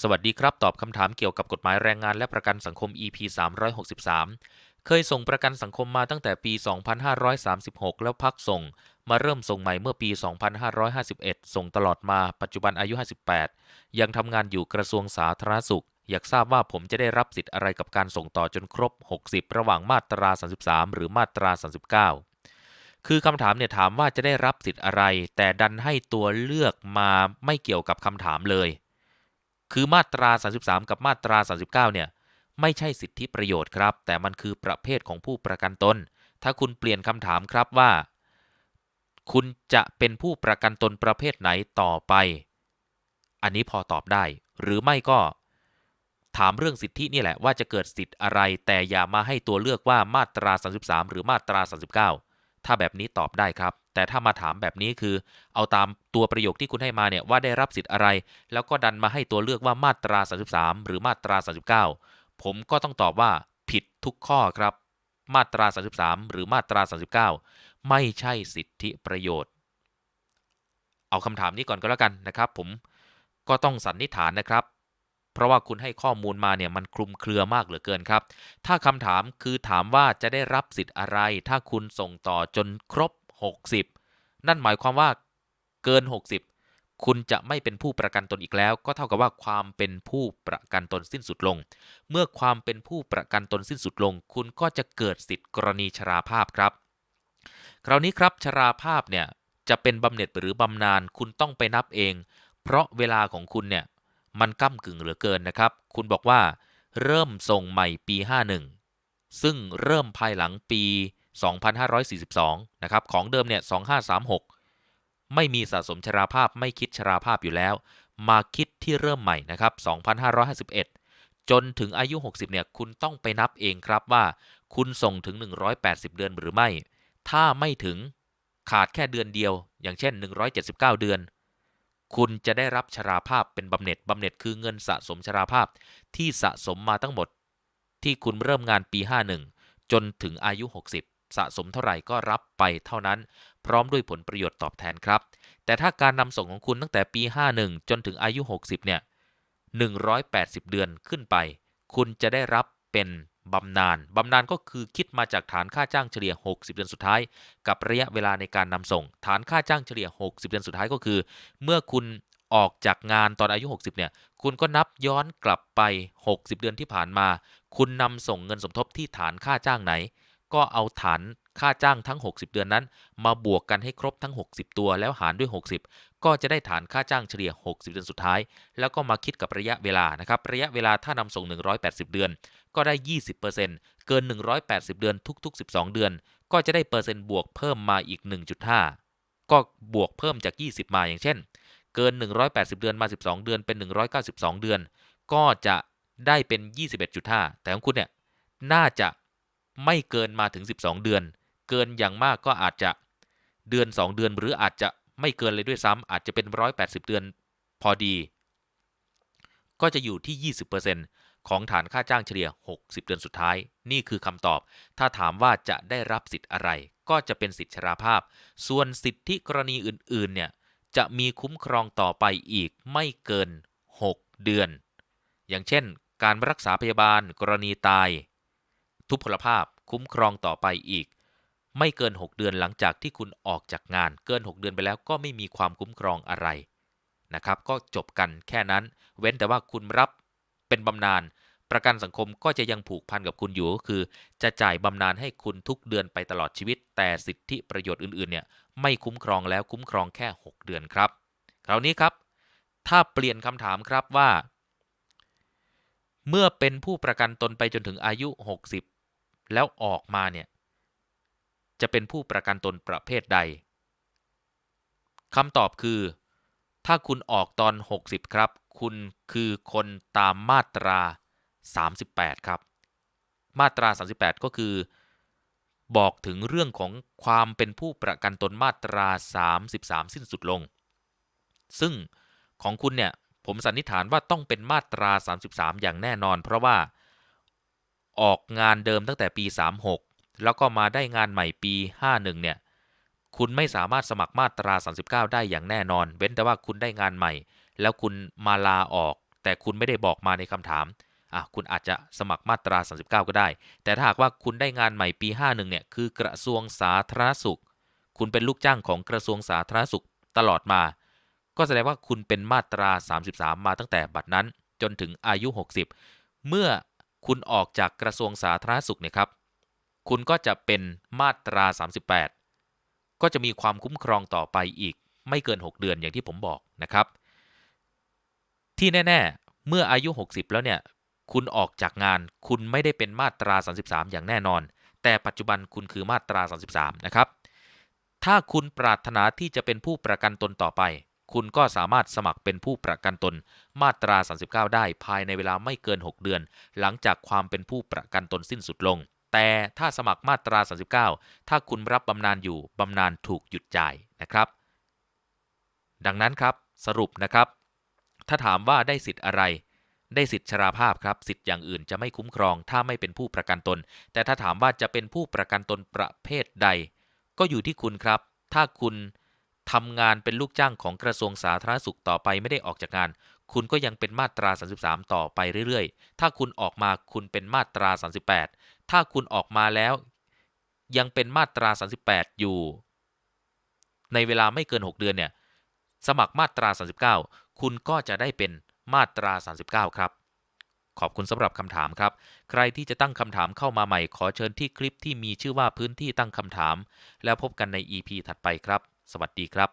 สวัสดีครับ ตอบคำถามเกี่ยวกับกฎหมายแรงงานและประกันสังคม EP 363 เคยส่งประกันสังคมมาตั้งแต่ปี 2536 แล้วพักส่ง มาเริ่มส่งใหม่เมื่อปี 2551 ส่งตลอดมาปัจจุบันอายุ 58 ยังทำงานอยู่กระทรวงสาธารณสุข อยากทราบว่าผมจะได้รับสิทธิ์อะไรกับการส่งต่อจนครบ 60 ระหว่างมาตรา 33 หรือมาตรา 39คือคำถามเนี่ยถามว่าจะได้รับสิทธิ์อะไร แต่ดันให้ตัวเลือกมาไม่เกี่ยวกับคำถามเลย คือมาตรา 33 กับมาตรา 39 เนี่ย ไม่ใช่สิทธิประโยชน์ครับ แต่มันคือประเภทของผู้ประกันตน ถ้าคุณเปลี่ยนคำถามครับว่า คุณจะเป็นผู้ประกันตนประเภทไหนต่อไป อันนี้พอตอบได้ หรือไม่ก็ ถามเรื่องสิทธินี่แหละว่าจะเกิดสิทธิ์อะไร แต่อย่ามาให้ตัวเลือกว่ามาตรา 33 หรือมาตรา 39 ถ้าแบบนี้ตอบได้ครับ แต่ถ้ามาถามแบบนี้คือ เอาตามตัวประโยคที่คุณให้มาเนี่ยว่าได้รับสิทธิ์อะไร แล้วก็ดันมาให้ตัวเลือกว่ามาตรา 33 หรือมาตรา 39 ผมก็ต้องตอบว่าผิดทุกข้อครับ มาตรา 33 หรือมาตรา 39 ไม่ใช่สิทธิประโยชน์ เอาคำถามนี้ก่อนก็แล้วกันนะครับ ผมก็ต้องสันนิษฐานนะครับ เพราะว่าคุณให้ข้อมูลมาเนี่ยมันคลุมเครือมากเหลือเกินครับ ถ้าคำถามคือถามว่าจะได้รับสิทธิ์อะไร ถ้าคุณส่งต่อจนครบ 60 นั่นหมายความว่าเกิน 60 คุณจะไม่เป็นผู้ประกันตนอีกแล้ว ก็เท่ากับว่าความเป็นผู้ประกันตนสิ้นสุดลง เมื่อความเป็นผู้ประกันตนสิ้นสุดลง คุณก็จะเกิดสิทธิ์กรณีชราภาพครับ คราวนี้ครับชราภาพเนี่ยจะเป็นบำเหน็จหรือบำนาญคุณต้องไปนับเอง เพราะเวลาของคุณเนี่ย มันก้ากึ่งเหลือเกินนะครับ คุณบอกว่า เริ่มส่งใหม่ปี 51 ซึ่งเริ่มภายหลังปี 2542 นะครับ ของเดิมเนี่ย 2536 ไม่มีสะสมชราภาพไม่คิดชราภาพอยู่แล้ว มาคิดที่เริ่มใหม่นะครับ 2551 จนถึงอายุ 60 เนี่ย คุณต้องไปนับเองครับว่า คุณส่งถึง 180 เดือนหรือไม่ ถ้าไม่ถึงขาดแค่เดือนเดียว อย่างเช่น 179 เดือน คุณจะได้รับชราภาพเป็นบำเหน็จบำเหน็จคือเงินสะสมชราภาพที่สะสมมาทั้งหมด ที่คุณเริ่มงานปี 51 จนถึงอายุ 60 สะสมเท่าไหร่ก็รับไปเท่านั้น พร้อมด้วยผลประโยชน์ตอบแทนครับ แต่ถ้าการนำส่งของคุณตั้งแต่ปี 51 จนถึงอายุ 60 เนี่ย 180 เดือนขึ้นไป คุณจะได้รับเป็น บำนาญบำนาญก็คือคิดมาจากฐานค่าจ้างเฉลี่ย 60 เดือนสุดท้าย กับระยะเวลาในการนำส่ง ฐานค่าจ้างเฉลี่ย 60 เดือนสุดท้ายก็คือ เมื่อคุณออกจากงานตอนอายุ 60 เนี่ย คุณก็นับย้อนกลับไป 60 เดือนที่ผ่านมา คุณนำส่งเงินสมทบที่ฐานค่าจ้างไหน ก็เอาฐานค่าจ้างทั้ง 60 เดือนนั้น มาบวกกันให้ครบทั้ง 60 ตัวแล้วหารด้วย 60 ก็จะได้ฐานค่าจ้างเฉลี่ย 60 เดือนสุดท้าย แล้วก็มาคิดกับระยะเวลานะครับระยะเวลาถ้านำส่ง 180 เดือน ก็ได้ 20%เกิน 180 เดือนทุก ๆ 12 เดือน ก็จะได้เปอร์เซ็นต์บวกเพิ่มมาอีก 1.5 ก็บวกเพิ่มจาก 20 มาอย่างเช่น เกิน 180 เดือนมา 12 เดือนเป็น 192 เดือน ก็จะได้เป็น 21.5 แต่ของคุณเนี่ยน่าจะ ไม่เกินมาถึง 12 เดือน เกินอย่างมากก็อาจจะเดือน 2 เดือน หรืออาจจะไม่เกินเลยด้วยซ้ำอาจจะเป็น 180 เดือนพอดี ก็จะอยู่ที่ 20%ของฐานค่าจ้างเฉลี่ย 60 เดือนสุดท้าย นี่คือคำตอบ ถ้าถามว่าจะได้รับสิทธิ์อะไร ก็จะเป็นสิทธิชราภาพ ส่วนสิทธิกรณีอื่น ๆ เนี่ย จะมีคุ้มครองต่อไปอีกไม่เกิน 6 เดือน อย่างเช่น การรักษาพยาบาล กรณีตาย ทุพพลภาพคุ้มครองต่อไปอีก ไม่เกิน 6 เดือนหลังจากที่คุณออกจากงาน เกิน 6 เดือนไปแล้วก็ไม่มีความคุ้มครองอะไรนะครับ ก็จบกันแค่นั้น เว้นแต่ว่าคุณรับเป็นบำนาญประกันสังคมก็จะยังผูกพันกับคุณอยู่ก็คือ จะจ่ายบำนาญให้คุณทุกเดือนไปตลอดชีวิต แต่สิทธิประโยชน์อื่นๆเนี่ยไม่คุ้มครองแล้วคุ้มครองแค่ 6 เดือนครับ คราวนี้ครับ ถ้าเปลี่ยนคำถามครับว่า เมื่อเป็นผู้ประกันตนไปจนถึงอายุ 60 แล้วออกมาเนี่ยจะเป็นผู้ประกันตนประเภทใดคำตอบคือ ถ้าคุณออกตอน 60 ครับ คุณคือคนตามมาตรา 38 ครับ มาตรา 38 ก็คือ บอกถึงเรื่องของความเป็นผู้ประกันตนมาตรา 33 สิ้นสุดลง ซึ่งของคุณเนี่ยผมสันนิษฐานว่าต้องเป็นมาตรา 33 อย่างแน่นอน เพราะว่า ออกงานเดิมตั้งแต่ปี 36 แล้วก็มาได้งานใหม่ปี 51 เนี่ย คุณไม่สามารถสมัครมาตรา 39 ได้อย่างแน่นอน เว้นแต่ว่าคุณได้งานใหม่ แล้วคุณมาลาออก แต่คุณไม่ได้บอกมาในคำถามอะคุณอาจจะสมัครมาตรา 39 ก็ได้ แต่ถ้าหากว่าคุณได้งานใหม่ปี 51 เนี่ย คือกระทรวงสาธารณสุข คุณเป็นลูกจ้างของกระทรวงสาธารณสุขตลอดมา ก็แสดงว่าคุณเป็นมาตรา 33 มาตั้งแต่บัดนั้นจนถึงอายุ 60 เมื่อ คุณออกจากกระทรวงสาธารณสุขเนี่ยครับ คุณก็จะเป็นมาตรา 38 ก็จะมีความคุ้มครองต่อไปอีก ไม่เกิน 6 เดือนอย่างที่ผมบอกนะครับ ที่แน่ ๆ เมื่ออายุ 60 แล้วเนี่ย คุณออกจากงาน คุณไม่ได้เป็นมาตรา 33 อย่างแน่นอน แต่ปัจจุบันคุณคือมาตรา 33 นะครับ ถ้าคุณปรารถนาที่จะเป็นผู้ประกันตนต่อไป คุณก็สามารถสมัครเป็นผู้ประกันตน มาตรา 39 ได้ภายในเวลาไม่เกิน 6 เดือน หลังจากความเป็นผู้ประกันตนสิ้นสุดลง แต่ถ้าสมัครมาตรา 39 ถ้าคุณรับบำนาญอยู่บำนาญถูกหยุดจ่ายนะครับ ดังนั้นครับสรุปนะครับ ถ้าถามว่าได้สิทธิ์อะไรได้สิทธิ์ชราภาพครับ สิทธิ์อย่างอื่นจะไม่คุ้มครอง ถ้าไม่เป็นผู้ประกันตน แต่ถ้าถามว่าจะเป็นผู้ประกันตนประเภทใด ก็อยู่ที่คุณครับ ถ้าคุณ ทำงานเป็นลูกจ้างของกระทรวงสาธารณสุขต่อไปไม่ได้ออกจากงาน คุณก็ยังเป็นมาตรา 33 ต่อไปเรื่อยๆ ถ้าคุณออกมาคุณเป็นมาตรา 38 ถ้าคุณออกมาแล้ว ยังเป็นมาตรา 38 อยู่ ในเวลาไม่เกิน 6 เดือนเนี่ยสมัครมาตรา 39 คุณก็จะได้เป็นมาตรา 39 ครับ ขอบคุณสำหรับคำถามครับ ใครที่จะตั้งคำถามเข้ามาใหม่ขอเชิญที่คลิปที่มีชื่อว่าพื้นที่ตั้งคำถาม แล้วพบกันใน EP ถัดไปครับ สวัสดีครับ